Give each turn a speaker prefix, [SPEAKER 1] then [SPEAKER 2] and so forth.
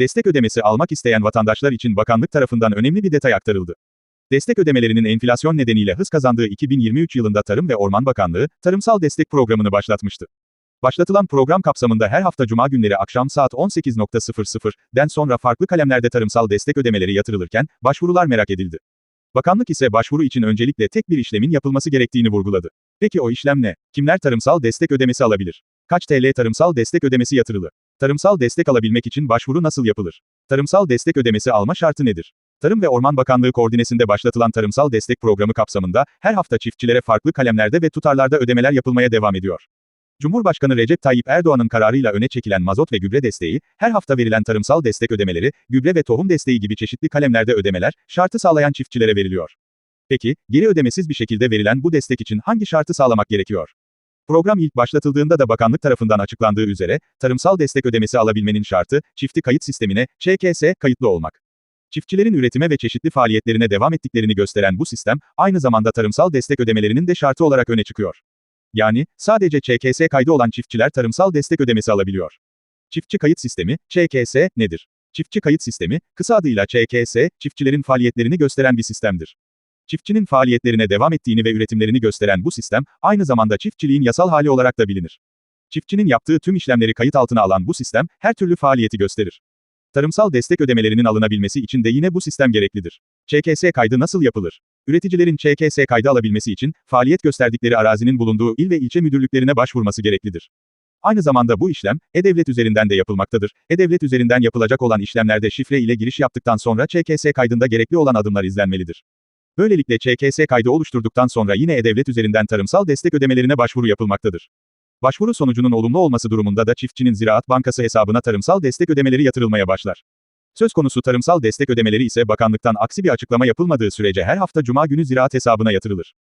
[SPEAKER 1] Destek ödemesi almak isteyen vatandaşlar için bakanlık tarafından önemli bir detay aktarıldı. Destek ödemelerinin enflasyon nedeniyle hız kazandığı 2023 yılında Tarım ve Orman Bakanlığı, tarımsal destek programını başlatmıştı. Başlatılan program kapsamında her hafta cuma günleri akşam saat 18.00'den sonra farklı kalemlerde tarımsal destek ödemeleri yatırılırken, başvurular merak edildi. Bakanlık ise başvuru için öncelikle tek bir işlemin yapılması gerektiğini vurguladı. Peki o işlem ne? Kimler tarımsal destek ödemesi alabilir? Kaç TL tarımsal destek ödemesi yatırılı? Tarımsal destek alabilmek için başvuru nasıl yapılır? Tarımsal destek ödemesi alma şartı nedir? Tarım ve Orman Bakanlığı koordinesinde başlatılan tarımsal destek programı kapsamında her hafta çiftçilere farklı kalemlerde ve tutarlarda ödemeler yapılmaya devam ediyor. Cumhurbaşkanı Recep Tayyip Erdoğan'ın kararıyla öne çekilen mazot ve gübre desteği, her hafta verilen tarımsal destek ödemeleri, gübre ve tohum desteği gibi çeşitli kalemlerde ödemeler, şartı sağlayan çiftçilere veriliyor. Peki, geri ödemesiz bir şekilde verilen bu destek için hangi şartı sağlamak gerekiyor? Program ilk başlatıldığında da bakanlık tarafından açıklandığı üzere, tarımsal destek ödemesi alabilmenin şartı, çiftli kayıt sistemine, ÇKS, kayıtlı olmak. Çiftçilerin üretime ve çeşitli faaliyetlerine devam ettiklerini gösteren bu sistem, aynı zamanda tarımsal destek ödemelerinin de şartı olarak öne çıkıyor. Yani, sadece ÇKS kaydı olan çiftçiler tarımsal destek ödemesi alabiliyor. Çiftçi kayıt sistemi, ÇKS, nedir? Çiftçi kayıt sistemi, kısa adıyla ÇKS, çiftçilerin faaliyetlerini gösteren bir sistemdir. Çiftçinin faaliyetlerine devam ettiğini ve üretimlerini gösteren bu sistem, aynı zamanda çiftçiliğin yasal hali olarak da bilinir. Çiftçinin yaptığı tüm işlemleri kayıt altına alan bu sistem, her türlü faaliyeti gösterir. Tarımsal destek ödemelerinin alınabilmesi için de yine bu sistem gereklidir. ÇKS kaydı nasıl yapılır? Üreticilerin ÇKS kaydı alabilmesi için, faaliyet gösterdikleri arazinin bulunduğu il ve ilçe müdürlüklerine başvurması gereklidir. Aynı zamanda bu işlem, E-Devlet üzerinden de yapılmaktadır. E-Devlet üzerinden yapılacak olan işlemlerde şifre ile giriş yaptıktan sonra ÇKS kaydında gerekli olan adımlar izlenmelidir. Böylelikle ÇKS kaydı oluşturduktan sonra yine E-Devlet üzerinden tarımsal destek ödemelerine başvuru yapılmaktadır. Başvuru sonucunun olumlu olması durumunda da çiftçinin Ziraat Bankası hesabına tarımsal destek ödemeleri yatırılmaya başlar. Söz konusu tarımsal destek ödemeleri ise bakanlıktan aksi bir açıklama yapılmadığı sürece her hafta cuma günü ziraat hesabına yatırılır.